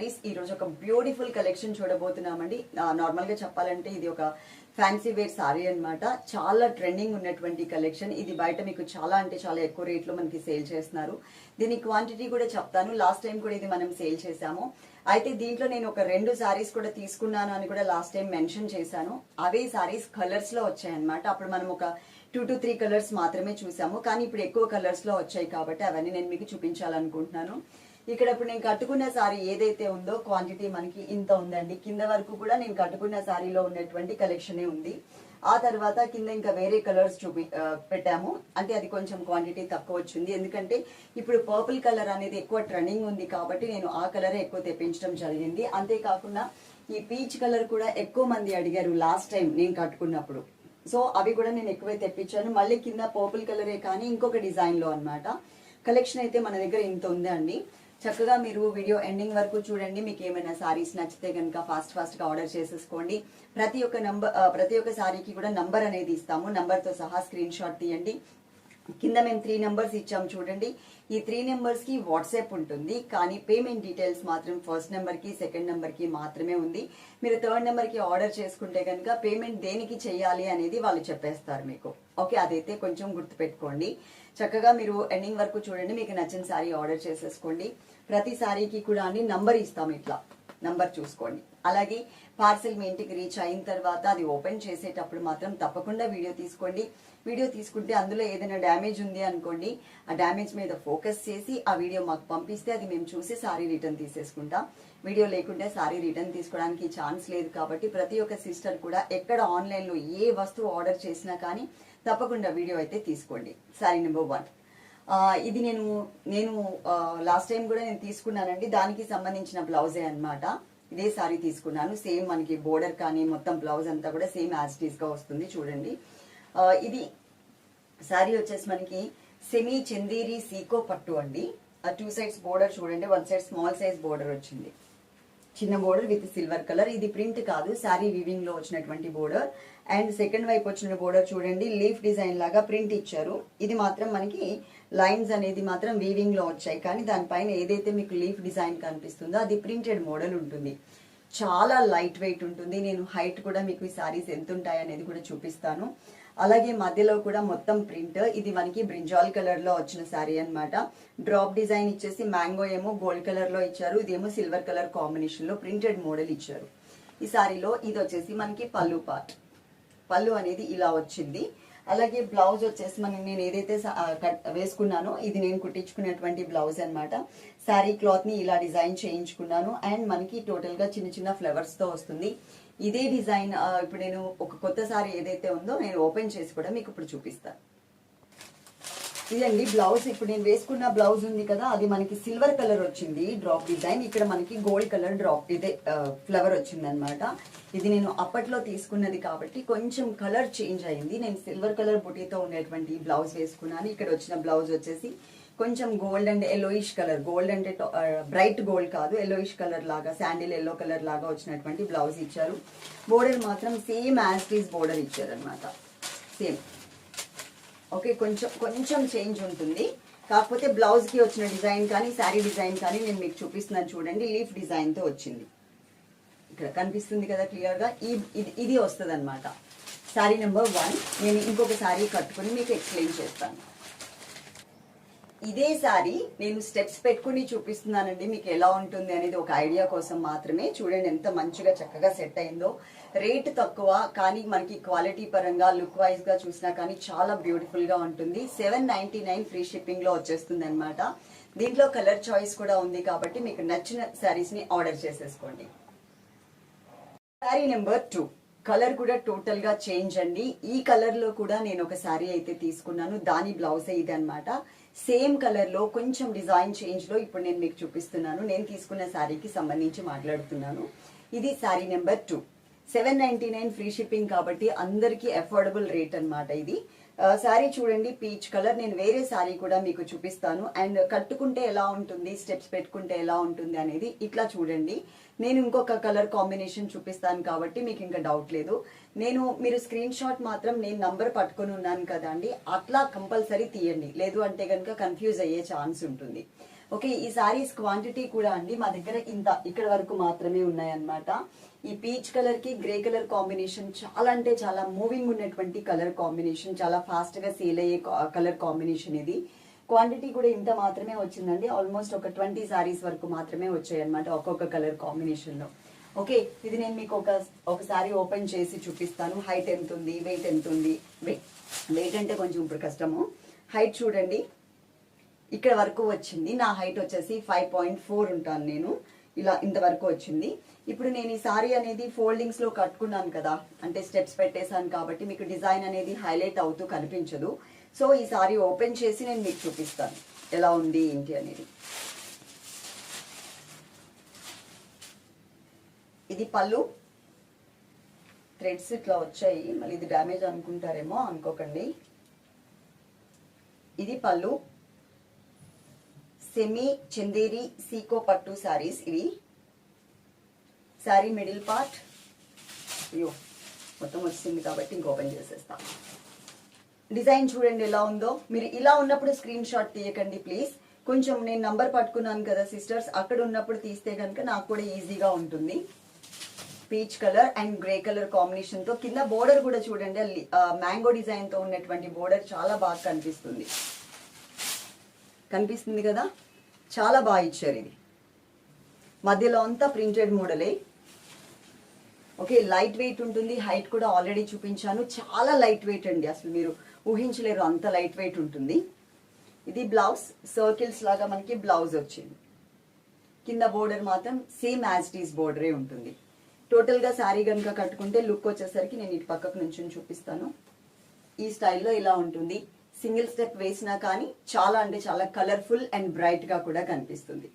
సారీస్ ఈ రోజు ఒక బ్యూటిఫుల్ కలెక్షన్ చూడబోతున్నామండి. నార్మల్గా చెప్పాలంటే ఇది ఒక ఫ్యాన్సీ వేర్ సారీ అన్నమాట. చాలా ట్రెండింగ్ ఉన్నటువంటి కలెక్షన్ ఇది బయట మీకు చాలా అంటే చాలా ఎక్కువ రేట్లో మనకి సేల్ చేస్తున్నారు. దీని క్వాంటిటీ కూడా చెప్తాను. లాస్ట్ టైం కూడా ఇది మనం సేల్ చేశాము. అయితే దీంట్లో నేను ఒక రెండు సారీస్ కూడా తీసుకున్నాను అని కూడా లాస్ట్ టైం మెన్షన్ చేశాను. అవే శారీస్ కలర్స్లో వచ్చాయన్నమాట అప్పుడు మనం ఒక టూ టు త్రీ కలర్స్ మాత్రమే చూసాము. కానీ ఇప్పుడు ఎక్కువ కలర్స్లో వచ్చాయి కాబట్టి అవన్నీ నేను మీకు చూపించాలనుకుంటున్నాను. ఇక్కడ ఇప్పుడు నేను కట్టుకున్న సారీ ఏదైతే ఉందో క్వాంటిటీ మనకి ఇంత ఉందండి. కింద వరకు కూడా నేను కట్టుకున్న సారీలో ఉన్నటువంటి కలెక్షనే ఉంది. ఆ తర్వాత కింద ఇంకా వేరే కలర్స్ చూపి పెట్టాము. అంటే అది కొంచెం క్వాంటిటీ తక్కువ వచ్చింది. ఎందుకంటే ఇప్పుడు పర్పుల్ కలర్ అనేది ఎక్కువ ట్రెండింగ్ ఉంది కాబట్టి నేను ఆ కలరే ఎక్కువ తెప్పించడం జరిగింది. అంతేకాకుండా ఈ పీచ్ కలర్ కూడా ఎక్కువ మంది అడిగారు లాస్ట్ టైం నేను కట్టుకున్నప్పుడు. సో అవి కూడా నేను ఎక్కువే తెప్పించాను. మళ్ళీ కింద పర్పుల్ కలరే కానీ ఇంకొక డిజైన్లో అనమాట అన్నమాట. కలెక్షన్ అయితే మన దగ్గర ఇంత ఉంది అండి చక్కగా మీరు వీడియో ఎండింగ్ వరకు చూడండి. మీకు ఏమైనా సారీస్ నచ్చితే కనుక ఫాస్ట్ ఫాస్ట్గా ఆర్డర్ చేసేసుకోండి. ప్రతి ఒక్క నంబర్ ప్రతి ఒక్క సారీకి కూడా నంబర్ అనేది ఇస్తాము. నంబర్తో సహా స్క్రీన్ షాట్ తీయండి. కింద మేము త్రీ నెంబర్స్ ఇచ్చాము చూడండి. ఈ త్రీ నెంబర్స్కి వాట్సాప్ ఉంటుంది. కానీ పేమెంట్ డీటెయిల్స్ మాత్రం ఫస్ట్ నెంబర్కి సెకండ్ నెంబర్కి మాత్రమే ఉంది. మీరు థర్డ్ నెంబర్కి ఆర్డర్ చేసుకుంటే కనుక పేమెంట్ దేనికి చేయాలి అనేది వాళ్ళు చెప్పేస్తారు మీకు. ఓకే అదైతే కొంచెం గుర్తుపెట్టుకోండి. చక్కగా మీరు ఎండింగ్ వరకు చూడండి మీకు నచ్చిన సారీ ఆర్డర్ చేసేసుకోండి. ప్రతి శారీకి కూడా అన్ని నంబర్ ఇస్తాం ఇట్లా. నంబర్ చూసుకోండి. అలాగే పార్సిల్ మీ ఇంటికి రీచ్ అయిన తర్వాత అది ఓపెన్ చేసేటప్పుడు మాత్రం తప్పకుండా వీడియో తీసుకోండి. వీడియో తీసుకుంటే అందులో ఏదైనా డ్యామేజ్ ఉంది అనుకోండి ఆ డ్యామేజ్ మీద ఫోకస్ చేసి ఆ వీడియో మాకు పంపిస్తే అది మేము చూసి సారీ రిటర్న్ తీసేసుకుంటాం. వీడియో లేకుంటే సారీ రిటర్న్ తీసుకోవడానికి ఛాన్స్ లేదు కాబట్టి ప్రతి ఒక్క సిస్టర్ కూడా ఎక్కడ ఆన్లైన్లో ఏ వస్తువు ఆర్డర్ చేసినా కానీ తప్పకుండా వీడియో అయితే తీసుకోండి. Sari number one. ఇది నేను నేను లాస్ట్ టైం కూడా నేను తీసుకున్నానండి. దానికి సంబంధించిన బ్లౌజే అన్నమాట. ఇదే సారీ తీసుకున్నాను. సేమ్ మనకి బోర్డర్ కానీ మొత్తం బ్లౌజ్ అంతా కూడా సేమ్ యాజిటీస్గా వస్తుంది. చూడండి. ఇది శారీ వచ్చేసి మనకి సెమీ చందేరి సీకో పట్టు అండి. ఆ టూ సైడ్స్ బోర్డర్ చూడండి. One side small size border వచ్చింది. చిన్న బోర్డర్ విత్ సిల్వర్ కలర్ ఇది ప్రింట్ కాదు. శారీ వివింగ్లో వచ్చినటువంటి బోర్డర్ అండ్ సెకండ్ వైపు వచ్చిన బోర్డర్ చూడండి లీఫ్ డిజైన్ లాగా ప్రింట్ ఇచ్చారు. ఇది మాత్రం మనకి లైన్స్ అనేది మాత్రం వీవింగ్లో వచ్చాయి. కానీ దానిపైన ఏదైతే మీకు లీఫ్ డిజైన్ కనిపిస్తుందో అది ప్రింటెడ్ మోడల్ ఉంటుంది. చాలా లైట్ వెయిట్ ఉంటుంది. నేను హైట్ కూడా మీకు ఈ సారీస్ ఎంత ఉంటాయి అనేది కూడా చూపిస్తాను. అలాగే మధ్యలో కూడా మొత్తం ప్రింట్ ఇది మనకి బ్రింజాల్ కలర్లో వచ్చిన శారీ అన్నమాట. డ్రాప్ డిజైన్ ఇచ్చేసి మ్యాంగో ఏమో గోల్డ్ కలర్లో ఇచ్చారు. ఇదేమో సిల్వర్ కలర్ కాంబినేషన్లో ప్రింటెడ్ మోడల్ ఇచ్చారు. ఈ సారీలో ఇది వచ్చేసి మనకి పళ్ళు పార్ట్ పళ్ళు అనేది ఇలా వచ్చింది. అలాగే బ్లౌజ్ వచ్చేసి మనం నేను ఏదైతే కట్ వేసుకున్నానో ఇది నేను కుట్టించుకున్నటువంటి బ్లౌజ్ అన్నమాట. శారీ క్లాత్ని ఇలా డిజైన్ చేయించుకున్నాను. అండ్ మనకి టోటల్గా చిన్న చిన్న ఫ్లవర్స్తో వస్తుంది. ఇదే డిజైన్ ఇప్పుడు నేను ఒక కొత్త సారీ ఏదైతే ఉందో నేను ఓపెన్ చేసి కూడా మీకు ఇప్పుడు చూపిస్తాను. ఇదండి బ్లౌజ్ ఇప్పుడు నేను వేసుకున్న బ్లౌజ్ ఉంది కదా అది మనకి సిల్వర్ కలర్ వచ్చింది డ్రాప్ డిజైన్ ఇక్కడ మనకి గోల్డ్ కలర్ డ్రాప్ ఇదే ఫ్లవర్ వచ్చింది అనమాట ఇది నేను అప్పట్లో తీసుకున్నది కాబట్టి కొంచెం కలర్ చేంజ్ అయింది. నేను సిల్వర్ కలర్ బుటీతో ఉండేటువంటి బ్లౌజ్ వేసుకున్నాను. ఇక్కడ వచ్చిన బ్లౌజ్ వచ్చేసి కొంచెం gold and yellowish colour gold అంటే బ్రైట్ గోల్డ్ కాదు ఎల్లోయిష్ కలర్ లాగా శాండిల్ ఎల్లో కలర్ లాగా వచ్చినటువంటి బ్లౌజ్ ఇచ్చారు. బోర్డర్ మాత్రం సేమ్ యాజ్ యాస్టీస్ బోర్డర్ ఇచ్చారు అనమాట సేమ్ ఓకే కొంచెం కొంచెం చేంజ్ ఉంటుంది. కాకపోతే బ్లౌజ్కి వచ్చిన డిజైన్ కానీ శారీ డిజైన్ కానీ నేను మీకు చూపిస్తున్నాను చూడండి లీఫ్ డిజైన్తో వచ్చింది. ఇక్కడ కనిపిస్తుంది కదా క్లియర్గా ఈ ఇది ఇది వస్తుంది అనమాట శారీ నెంబర్ వన్ నేను ఇంకొక శారీ కట్టుకుని మీకు ఎక్స్ప్లెయిన్ చేస్తాను. ఇదే సారీ నేను స్టెప్స్ పెట్టుకుని చూపిస్తున్నానండి మీకు ఎలా ఉంటుంది అనేది ఒక ఐడియా కోసం మాత్రమే. చూడండి ఎంత మంచిగా చక్కగా సెట్ అయిందో. రేట్ తక్కువ కానీ మనకి క్వాలిటీ పరంగా లుక్ వైజ్గా చూసినా కానీ చాలా బ్యూటిఫుల్గా ఉంటుంది. సెవెన్ నైన్టీ నైన్ ఫ్రీ షిప్పింగ్లో వచ్చేస్తుంది అనమాట దీంట్లో కలర్ చాయిస్ కూడా ఉంది కాబట్టి మీకు నచ్చిన శారీస్ని ఆర్డర్ చేసేసుకోండి. Sari number two. కలర్ కూడా టోటల్గా చేంజ్ అండి. ఈ కలర్లో కూడా నేను ఒక శారీ అయితే తీసుకున్నాను. దాని బ్లౌజ్ ఇది అనమాట సేమ్ కలర్లో కొంచెం డిజైన్ చేంజ్లో ఇప్పుడు నేను మీకు చూపిస్తున్నాను. నేను తీసుకున్న శారీకి సంబంధించి మాట్లాడుతున్నాను. ఇది sari number two. Seven ninety nine free shipping కాబట్టి అందరికీ అఫోర్డబుల్ రేట్ అనమాట ఇది. శారీ చూడండి పీచ్ కలర్. నేను వేరే శారీ కూడా మీకు చూపిస్తాను. అండ్ కట్టుకుంటే ఎలా ఉంటుంది స్టెప్స్ పెట్టుకుంటే ఎలా ఉంటుంది అనేది ఇట్లా చూడండి. నేను ఇంకొక కలర్ కాంబినేషన్ చూపిస్తాను కాబట్టి మీకు ఇంకా డౌట్ లేదు. నేను మీరు స్క్రీన్ షాట్ మాత్రం నేను నంబర్ పట్టుకొని ఉన్నాను కదండి. అట్లా కంపల్సరీ తీయండి. లేదు అంటే కనుక కన్ఫ్యూజ్ అయ్యే ఛాన్స్ ఉంటుంది. ఓకే ఈ శారీస్ క్వాంటిటీ కూడా అండి మా దగ్గర ఇంత ఇక్కడ వరకు మాత్రమే ఉన్నాయన్నమాట. ఈ పీచ్ కలర్కి గ్రే కలర్ కాంబినేషన్ చాలా అంటే చాలా మూవింగ్ ఉన్నటువంటి కలర్ కాంబినేషన్ చాలా ఫాస్ట్గా సేల్ అయ్యే కలర్ కాంబినేషన్ ఇది. క్వాంటిటీ కూడా ఇంత మాత్రమే వచ్చిందండి. ఆల్మోస్ట్ ఒక ట్వంటీ సారీస్ వరకు మాత్రమే వచ్చాయి అనమాట ఒక్కొక్క కలర్ కాంబినేషన్లో. ఓకే ఇది నేను మీకు ఒక ఒకసారి ఓపెన్ చేసి చూపిస్తాను. హైట్ ఎంత ఉంది? వెయిట్ ఎంత ఉంది? వెయిట్ అంటే కొంచెం ఇప్పుడు కష్టము. హైట్ చూడండి. ఇక్కడ వరకు వచ్చింది. నా హైట్ వచ్చేసి ఫైవ్ పాయింట్ ఫోర్ ఉంటాను నేను. ఇలా ఇంతవరకు వచ్చింది. ఇప్పుడు నేను ఈ సారీ అనేది ఫోల్డింగ్స్లో కట్టుకున్నాను కదా. అంటే స్టెప్స్ పెట్టేశాను కాబట్టి మీకు డిజైన్ అనేది హైలైట్ అవుతూ కనిపించదు. సో ఈ సారీ ఓపెన్ చేసి నేను మీకు చూపిస్తాను. ఎలా ఉంది ఏంటి అనేది. ఇది పళ్ళు. థ్రెడ్స్ ఇట్లా వచ్చాయి. మళ్ళీ ఇది డ్యామేజ్ అనుకుంటారేమో అనుకోకండి. ఇది పళ్ళు. సెమీ చందేరి సీకో పట్టు శారీస్ ఇవి సారీ మిడిల్ పార్ట్ అయ్యో మొత్తం వచ్చింది కాబట్టి ఇంక ఓపెన్ చేసేస్తా. డిజైన్ చూడండి ఎలా ఉందో. మీరు ఇలా ఉన్నప్పుడు స్క్రీన్ షాట్ తీయకండి ప్లీజ్ కొంచెం నేను నంబర్ పట్టుకున్నాను కదా సిస్టర్స్ అక్కడ ఉన్నప్పుడు తీస్తే కనుక నాకు కూడా ఈజీగా ఉంటుంది. Peach colour and grey colour కాంబినేషన్తో కింద బోర్డర్ కూడా చూడండి. మ్యాంగో డిజైన్తో ఉన్నటువంటి బోర్డర్ చాలా బాగా కనిపిస్తుంది. కనిపిస్తుంది కదా? చాలా బాగా ఇచ్చారు ఇది. మధ్యలో అంతా ప్రింటెడ్ మోడలే ఓకే లైట్ వెయిట్ ఉంటుంది హైట్ కూడా ఆల్రెడీ చూపించాను. చాలా లైట్ వెయిట్ అండి అసలు మీరు ఊహించలేరు అంత లైట్ వెయిట్ ఉంటుంది. ఇది బ్లౌజ్ సర్కిల్స్ లాగా మనకి బ్లౌజ్ వచ్చింది. కింద బోర్డర్ మాత్రం సేమ్ యాజ్ టీస్ బోర్డరే ఉంటుంది. టోటల్గా శారీ కనుక కట్టుకుంటే లుక్ వచ్చేసరికి నేను ఇటు పక్కకు నుంచి చూపిస్తాను. ఈ స్టైల్లో ఇలా ఉంటుంది. సింగిల్ స్టెప్ వేసినా కానీ చాలా అంటే చాలా కలర్ఫుల్ అండ్ బ్రైట్గా కూడా కనిపిస్తుంది.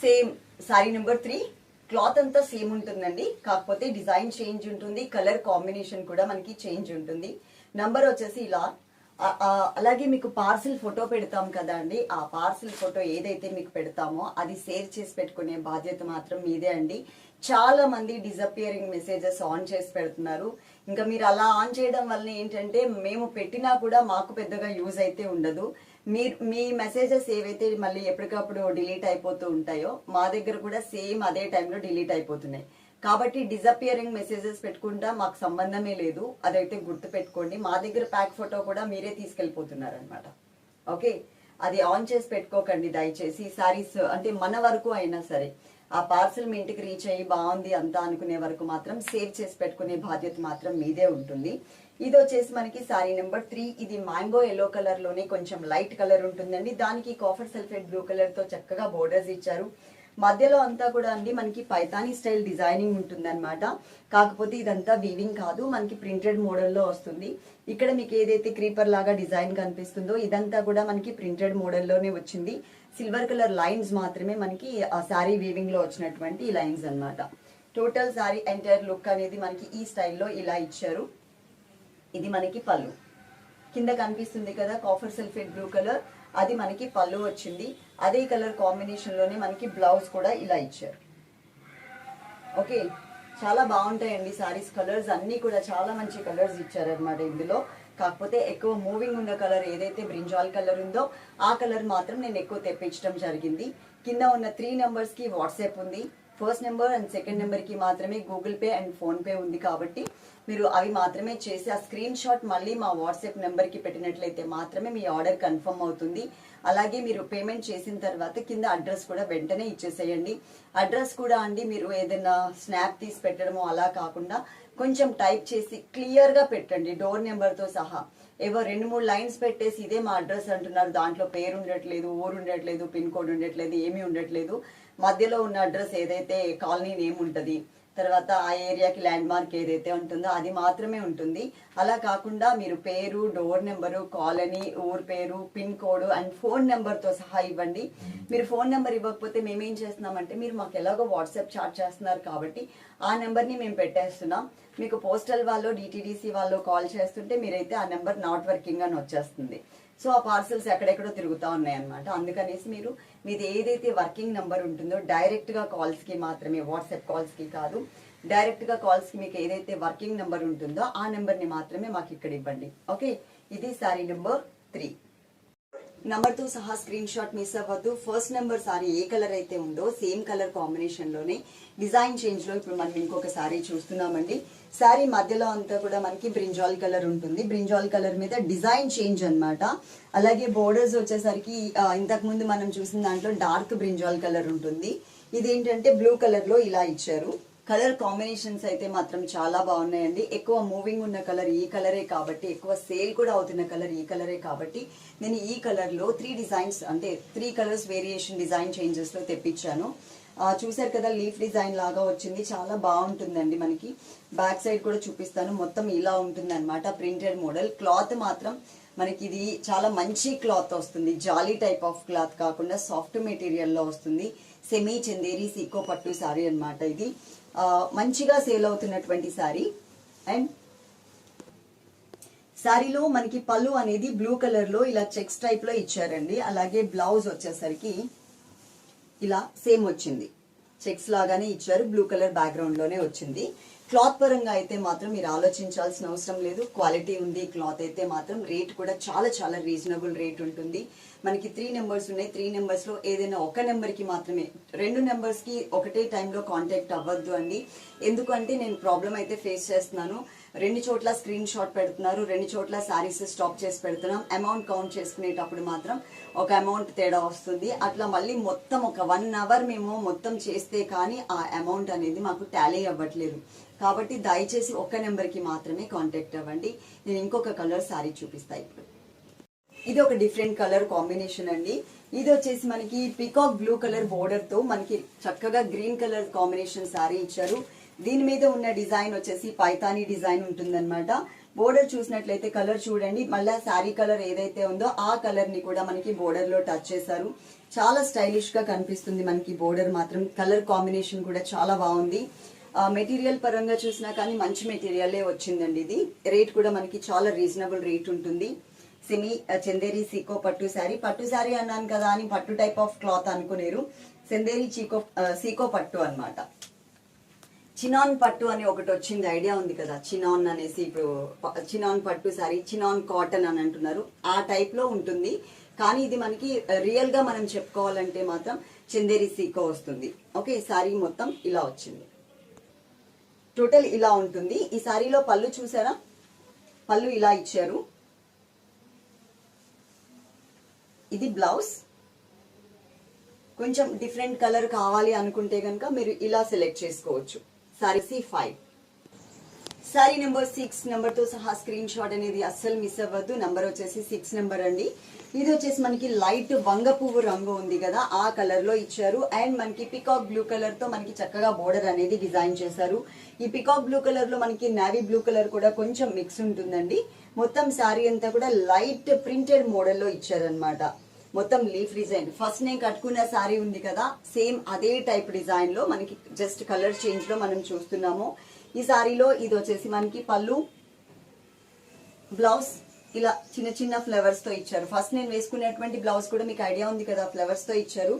Same sari number three cloth అంతా సేమ్ ఉంటుందండి. కాకపోతే డిజైన్ చేంజ్ ఉంటుంది కలర్ కాంబినేషన్ కూడా మనకి చేంజ్ ఉంటుంది. నంబర్ వచ్చేసి ఇలా. అలాగే మీకు పార్సిల్ ఫోటో పెడతాం కదా అండి. ఆ పార్సిల్ ఫోటో ఏదైతే మీకు పెడతామో అది సేవ్ చేసి పెట్టుకునే బాధ్యత మాత్రం మీదే అండి. చాలా మంది డిజపియరింగ్ మెసేజెస్ ఆన్ చేసి పెడుతున్నారు. ఇంకా మీరు అలా ఆన్ చేయడం వల్ల ఏంటంటే మేము పెట్టినా కూడా మాకు పెద్దగా యూజ్ అయితే ఉండదు. మీరు మీ మెసేజెస్ ఏవైతే మళ్ళీ ఎప్పటికప్పుడు డిలీట్ అయిపోతూ ఉంటాయో మా దగ్గర కూడా సేమ్ అదే టైంలో డిలీట్ అయిపోతున్నాయి. కాబట్టి డిజపియరింగ్ మెసేజెస్ పెట్టుకుంటా మాకు సంబంధమే లేదు. అదైతే గుర్తు పెట్టుకోండి. మా దగ్గర ప్యాక్ ఫోటో కూడా మీరే తీసుకెళ్ళిపోతున్నారనమాట ఓకే అది ఆన్ చేసి పెట్టుకోకండి దయచేసి. సారీస్ అంటే మన వరకు అయినా సరే ఆ పార్సల్ మీ ఇంటికి రీచ్ అయ్యి బాగుంది అంతా అనుకునే వరకు మాత్రం సేవ్ చేసి పెట్టుకునే బాధ్యత మాత్రం మీదే ఉంటుంది. ఇది వచ్చేసి మనకి సారీ నెంబర్ త్రీ. ఇది మ్యాంగో ఎల్లో కలర్లోనే కొంచెం లైట్ కలర్ ఉంటుందండి. దానికి కాఫర్ సల్ఫేట్ బ్లూ కలర్తో చక్కగా బోర్డర్స్ ఇచ్చారు. మధ్యలో అంతా కూడా అండి మనకి పైతానీ స్టైల్ డిజైనింగ్ ఉంటుందన్నమాట. కాకపోతే ఇదంతా వీవింగ్ కాదు మనకి ప్రింటెడ్ మోడల్లో వస్తుంది. ఇక్కడ మీకు ఏదైతే క్రీపర్ లాగా డిజైన్ కనిపిస్తుందో ఇదంతా కూడా మనకి ప్రింటెడ్ మోడల్లోనే వచ్చింది. సిల్వర్ కలర్ లైన్స్ మాత్రమే మనకి ఆ శారీ వీవింగ్లో వచ్చినటువంటి లైన్స్ అన్నమాట. టోటల్ శారీ ఎంటైర్ లుక్ అనేది మనకి ఈ స్టైల్లో ఇలా ఇచ్చారు. ఇది మనకి పళ్ళు. కింద కనిపిస్తుంది కదా కాఫర్ సల్ఫేట్ బ్లూ కలర్. అది మనకి పళ్ళు వచ్చింది. అదే కలర్ కాంబినేషన్లోనే మనకి బ్లౌజ్ కూడా ఇలా ఇచ్చారు. ఓకే చాలా బాగుంటాయండి సారీస్. కలర్స్ అన్నీ కూడా చాలా మంచి కలర్స్ ఇచ్చారనమాట ఇందులో. కాకపోతే ఎక్కువ మూవింగ్ ఉన్న కలర్ ఏదైతే బ్రింజాల్ కలర్ ఉందో ఆ కలర్ మాత్రం నేను ఎక్కువ తెప్పించడం జరిగింది. కింద ఉన్న త్రీ నెంబర్స్కి వాట్సాప్ ఉంది. ఫస్ట్ నెంబర్ అండ్ సెకండ్ నెంబర్కి మాత్రమే Google pay and PhonePe ఉంది కాబట్టి మీరు అవి మాత్రమే చేసి ఆ స్క్రీన్ షాట్ మళ్ళీ మా వాట్సాప్ నెంబర్కి పెట్టినట్లయితే మాత్రమే మీ ఆర్డర్ కన్ఫర్మ్ అవుతుంది. అలాగే మీరు పేమెంట్ చేసిన తర్వాత కింద అడ్రస్ కూడా వెంటనే ఇచ్చేసేయండి. అడ్రస్ కూడా అండి మీరు ఏదైనా స్నాప్ తీసి పెట్టడమో అలా కాకుండా కొంచెం టైప్ చేసి క్లియర్గా పెట్టండి డోర్ నెంబర్తో సహా. ఏవో రెండు మూడు లైన్స్ పెట్టేసి ఇదే మా అడ్రస్ అంటున్నారు. దాంట్లో పేరు ఉండట్లేదు ఊరు ఉండట్లేదు పిన్ కోడ్ ఉండట్లేదు ఏమీ ఉండట్లేదు. మధ్యలో ఉన్న అడ్రస్ ఏదైతే కాలనీ నేమ్ ఉంటుంది తర్వాత ఆ ఏరియాకి ల్యాండ్ మార్క్ ఏదైతే ఉంటుందో అది మాత్రమే ఉంటుంది. అలా కాకుండా మీరు పేరు డోర్ నెంబరు కాలనీ ఊరు పేరు పిన్ కోడ్ అండ్ ఫోన్ నెంబర్తో సహా ఇవ్వండి. మీరు ఫోన్ నెంబర్ ఇవ్వకపోతే మేము ఏం చేస్తున్నామంటే మీరు మాకు ఎలాగో వాట్సాప్ చాట్ చేస్తున్నారు కాబట్టి ఆ నెంబర్ని మేము పెట్టేస్తున్నాం. మీకు పోస్టల్ వాళ్ళు డిటిడిసి వాళ్ళు కాల్ చేస్తుంటే మీరైతే ఆ నెంబర్ నాట్ వర్కింగ్ అని వచ్చేస్తుంది. సో ఆ పార్సల్స్ ఎక్కడెక్కడో తిరుగుతూ ఉన్నాయన్నమాట. అందుకనేసి మీరు మీది ఏదైతే వర్కింగ్ నెంబర్ ఉంటుందో డైరెక్ట్గా కాల్స్కి మాత్రమే వాట్సాప్ కాల్స్కి కాదు డైరెక్ట్గా కాల్స్కి మీకు ఏదైతే వర్కింగ్ నెంబర్ ఉంటుందో ఆ నెంబర్ని మాత్రమే మాకు ఇక్కడ ఇవ్వండి. ఓకే? ఇది సారీ నెంబర్ త్రీ. నంబర్తో సహా స్క్రీన్ షాట్ మిస్ అవ్వద్దు. ఫస్ట్ నెంబర్ సారీ ఏ కలర్ అయితే ఉందో సేమ్ కలర్ కాంబినేషన్లోనే డిజైన్ చేంజ్లో ఇప్పుడు మనం ఇంకొక సారీ చూస్తున్నామండి. సారీ మధ్యలో అంతా కూడా మనకి బ్రింజాల్ కలర్ ఉంటుంది. బ్రింజాల్ కలర్ మీద డిజైన్ చేంజ్ అన్నమాట. అలాగే బోర్డర్స్ వచ్చేసరికి ఇంతకుముందు ఇంతకు ముందు మనం చూసిన దాంట్లో డార్క్ బ్రింజాల్ కలర్ ఉంటుంది. ఇదేంటంటే బ్లూ కలర్లో ఇలా ఇచ్చారు. కలర్ కాంబినేషన్స్ అయితే మాత్రం చాలా బాగున్నాయండి. ఎక్కువ మూవింగ్ ఉన్న కలర్ ఈ కలరే కాబట్టి ఎక్కువ సేల్ కూడా అవుతున్న కలర్ ఈ కలరే కాబట్టి నేను ఈ కలర్లో త్రీ డిజైన్స్ అంటే త్రీ కలర్స్ వేరియేషన్ డిజైన్ చేంజెస్లో తెప్పించాను. చూసారు చూశారు కదా లీఫ్ డిజైన్ లాగా వచ్చింది. చాలా బాగుంటుందండి మనకి. బ్యాక్ సైడ్ కూడా చూపిస్తాను. మొత్తం ఇలా ఉంటుంది అనమాట ప్రింటెడ్ మోడల్ క్లాత్ మాత్రం మనకి ఇది చాలా మంచి క్లాత్ వస్తుంది. జాలీ టైప్ ఆఫ్ క్లాత్ కాకుండా సాఫ్ట్ మెటీరియల్లో వస్తుంది. సెమీ చందేరి సీకో పట్టు శారీ అన్నమాట ఇది. మంచిగా సేల్ అవుతున్నటువంటి శారీ అండ్ శారీలో మనకి పళ్ళు అనేది బ్లూ కలర్లో ఇలా చెక్స్ టైప్లో ఇచ్చారండి. అలాగే బ్లౌజ్ వచ్చేసరికి ఇలా సేమ్ వచ్చింది. చెక్స్ లాగానే ఇచ్చారు బ్లూ కలర్ బ్యాక్గ్రౌండ్లోనే వచ్చింది. క్లాత్ పరంగా అయితే మాత్రం మీరు ఆలోచించాల్సిన అవసరం లేదు. క్వాలిటీ ఉంది క్లాత్ అయితే మాత్రం రేట్ కూడా చాలా చాలా రీజనబుల్ రేట్ ఉంటుంది. మనకి త్రీ నెంబర్స్ ఉన్నాయి. త్రీ నెంబర్స్లో ఏదైనా ఒక నెంబర్కి మాత్రమే. రెండు నెంబర్స్కి ఒకటే టైంలో కాంటాక్ట్ అవ్వద్దు అండి. ఎందుకంటే నేను ప్రాబ్లం అయితే ఫేస్ చేస్తున్నాను. రెండు చోట్ల స్క్రీన్ షాట్ పెడుతున్నారు. రెండు చోట్ల శారీస్ స్టాప్ చేసి పెడుతున్నాం. అమౌంట్ కౌంట్ చేసుకునేటప్పుడు మాత్రం ఒక అమౌంట్ తేడా వస్తుంది. అట్లా మళ్ళీ మొత్తం ఒక వన్ అవర్ మేము మొత్తం చేస్తే కానీ ఆ అమౌంట్ అనేది మాకు టాలీ అవ్వట్లేదు. కాబట్టి దయచేసి ఒక్క నెంబర్కి మాత్రమే కాంటాక్ట్ అవ్వండి. నేను ఇంకొక కలర్ శారీ చూపిస్తా ఇప్పుడు. ఇది ఒక డిఫరెంట్ కలర్ కాంబినేషన్ అండి. ఇది వచ్చేసి మనకి పికాక్ బ్లూ కలర్ బోర్డర్తో మనకి చక్కగా గ్రీన్ కలర్ కాంబినేషన్ సారీ ఇచ్చారు. దీని మీద ఉన్న డిజైన్ వచ్చేసి పైతానీ డిజైన్ ఉంటుందన్నమాట. బోర్డర్ చూసినట్లయితే కలర్ చూడండి. మళ్ళీ శారీ కలర్ ఏదైతే ఉందో ఆ కలర్ని కూడా మనకి బోర్డర్లో టచ్ చేశారు. చాలా స్టైలిష్గా కనిపిస్తుంది మనకి బోర్డర్ మాత్రం. కలర్ కాంబినేషన్ కూడా చాలా బాగుంది. మెటీరియల్ పరంగా చూసినా కానీ మంచి మెటీరియలే వచ్చిందండి ఇది. రేట్ కూడా మనకి చాలా రీజనబుల్ రేట్ ఉంటుంది. సెమీ చందేరి సీకో పట్టు శారీ పట్టు శారీ అన్నాను కదా అని పట్టు టైప్ ఆఫ్ క్లాత్ అనుకునేరు. చందేరి చీకో సీకో పట్టు అనమాట చినాన్ పట్టు అని ఒకటి వచ్చింది ఐడియా ఉంది కదా చినాన్ అనేసి ఇప్పుడు చినాన్ పట్టు సారీ చినాన్ కాటన్ అని అంటున్నారు. ఆ టైప్లో ఉంటుంది. కానీ ఇది మనకి రియల్గా మనం చెప్పుకోవాలంటే మాత్రం చందేరి సీకో వస్తుంది. ఓకే ఈ సారీ మొత్తం ఇలా వచ్చింది. టోటల్ ఇలా ఉంటుంది. ఈ సారీలో పళ్ళు చూసారా? పళ్ళు ఇలా ఇచ్చారు. ఇది బ్లౌజ్ కొంచెం డిఫరెంట్ కలర్ కావాలి అనుకుంటే కనుక మీరు ఇలా సెలెక్ట్ చేసుకోవచ్చు. Sari C five sari number six నెంబర్తో సహా స్క్రీన్ షాట్ అనేది అస్సలు మిస్ అవ్వద్దు. నెంబర్ వచ్చేసి సిక్స్ నెంబర్ అండి. ఇది వచ్చేసి మనకి లైట్ వంగ పువ్వు రంగు ఉంది కదా ఆ కలర్లో ఇచ్చారు. అండ్ మనకి పికాక్ బ్లూ కలర్తో మనకి చక్కగా బోర్డర్ అనేది డిజైన్ చేశారు. ఈ పికాక్ బ్లూ కలర్లో మనకి నావీ బ్లూ కలర్ కూడా కొంచెం మిక్స్ ఉంటుందండి. మొత్తం శారీ అంతా కూడా లైట్ ప్రింటెడ్ మోడల్లో ఇచ్చారనమాట మొత్తం లీఫ్ డిజైన్. ఫస్ట్ నేను కట్టుకున్న శారీ ఉంది కదా సేమ్ అదే టైప్ డిజైన్లో మనకి జస్ట్ కలర్ చేంజ్లో మనం చూస్తున్నాము. ఈ శారీలో ఇది వచ్చేసి మనకి పళ్ళు బ్లౌజ్ ఇలా చిన్న చిన్న ఫ్లవర్స్తో ఇచ్చారు. ఫస్ట్ నేను వేసుకునేటువంటి బ్లౌజ్ కూడా మీకు ఐడియా ఉంది కదా ఫ్లవర్స్తో ఇచ్చారు.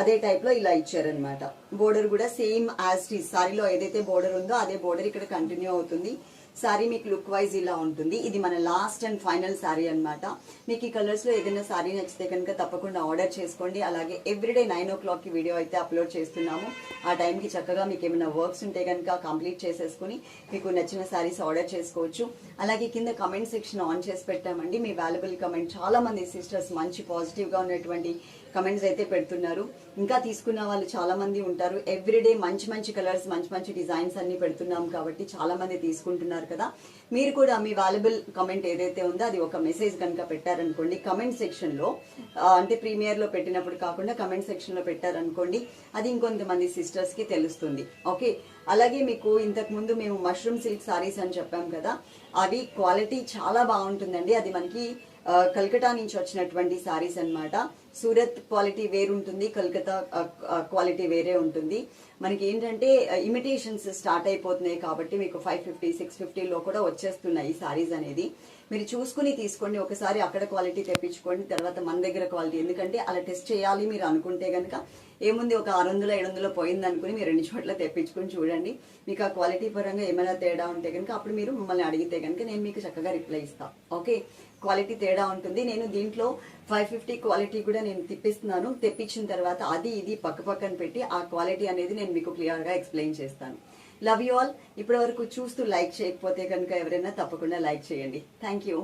అదే టైప్లో ఇలా ఇచ్చారనమాట బోర్డర్ కూడా సేమ్ యాజ్ టీ సారీలో ఏదైతే బోర్డర్ ఉందో అదే బోర్డర్ ఇక్కడ కంటిన్యూ అవుతుంది. సారీ మీకు లుక్ వైజ్ ఇలా ఉంటుంది. ఇది మన లాస్ట్ అండ్ ఫైనల్ శారీ అన్నమాట. మీకు ఈ కలర్స్లో ఏదైనా సారీ నచ్చితే కనుక తప్పకుండా ఆర్డర్ చేసుకోండి. అలాగే ఎవ్రీడే నైన్ ఓ క్లాక్కి వీడియో అయితే అప్లోడ్ చేస్తున్నాము. ఆ టైంకి చక్కగా మీకు ఏమైనా వర్క్స్ ఉంటే కనుక కంప్లీట్ చేసేసుకుని మీకు నచ్చిన శారీస్ ఆర్డర్ చేసుకోవచ్చు. అలాగే కింద కమెంట్ సెక్షన్ ఆన్ చేసి పెట్టామండి. మీ వాల్యుబుల్ కమెంట్ చాలా మంది సిస్టర్స్ మంచి పాజిటివ్గా ఉన్నటువంటి కమెంట్స్ అయితే పెడుతున్నారు. ఇంకా తీసుకున్న వాళ్ళు చాలా మంది ఉంటారు. ఎవ్రీడే మంచి మంచి కలర్స్ మంచి మంచి డిజైన్స్ అన్ని పెడుతున్నాం కాబట్టి చాలా మంది తీసుకుంటున్నారు కదా. మీరు కూడా మీ వాల్యుబుల్ కమెంట్ ఏదైతే ఉందో అది ఒక మెసేజ్ కనుక పెట్టారనుకోండి. కమెంట్ సెక్షన్లో అంటే ప్రీమియర్లో పెట్టినప్పుడు కాకుండా కమెంట్ సెక్షన్లో పెట్టారనుకోండి అది ఇంకొంతమంది సిస్టర్స్కి తెలుస్తుంది. ఓకే అలాగే మీకు ఇంతకు ముందు మేము మష్రూమ్ సిల్క్ సారీస్ అని చెప్పాం కదా. అవి క్వాలిటీ చాలా బాగుంటుందండి. అది మనకి కల్కటా నుంచి వచ్చినటువంటి సారీస్ అన్నమాట. సూరత్ క్వాలిటీ వేరు ఉంటుంది కల్కతా క్వాలిటీ వేరే ఉంటుంది. మనకి ఏంటంటే ఇమిటేషన్స్ స్టార్ట్ అయిపోతున్నాయి కాబట్టి మీకు ఫైవ్ ఫిఫ్టీ సిక్స్ ఫిఫ్టీలో కూడా వచ్చేస్తున్నాయి ఈ సారీస్ అనేది. మీరు చూసుకుని తీసుకోండి ఒకసారి అక్కడ క్వాలిటీ తెప్పించుకోండి తర్వాత మన దగ్గర క్వాలిటీ. ఎందుకంటే అలా టెస్ట్ చేయాలి మీరు అనుకుంటే కనుక ఏముంది ఒక ఆరు వందలు ఏడు వందలు పోయింది అనుకుని మీరు రెండు చోట్ల తెప్పించుకుని చూడండి. మీకు ఆ క్వాలిటీ పరంగా ఏమైనా తేడా ఉంటే కనుక అప్పుడు మీరు మమ్మల్ని అడిగితే కనుక నేను మీకు చక్కగా రిప్లై ఇస్తాను ఓకే? క్వాలిటీ తేడా ఉంటుంది. నేను దీంట్లో ఫైవ్ ఫిఫ్టీ క్వాలిటీ కూడా నేను తెప్పిస్తున్నాను. తెప్పించిన తర్వాత అది ఇది పక్క పక్కన పెట్టి ఆ క్వాలిటీ అనేది నేను మీకు క్లియర్గా ఎక్స్ప్లెయిన్ చేస్తాను. లవ్ యూ ఆల్ ఇప్పటి వరకు చూస్తూ లైక్ చేయకపోతే కనుక ఎవరైనా తప్పకుండా లైక్ చేయండి. Thank you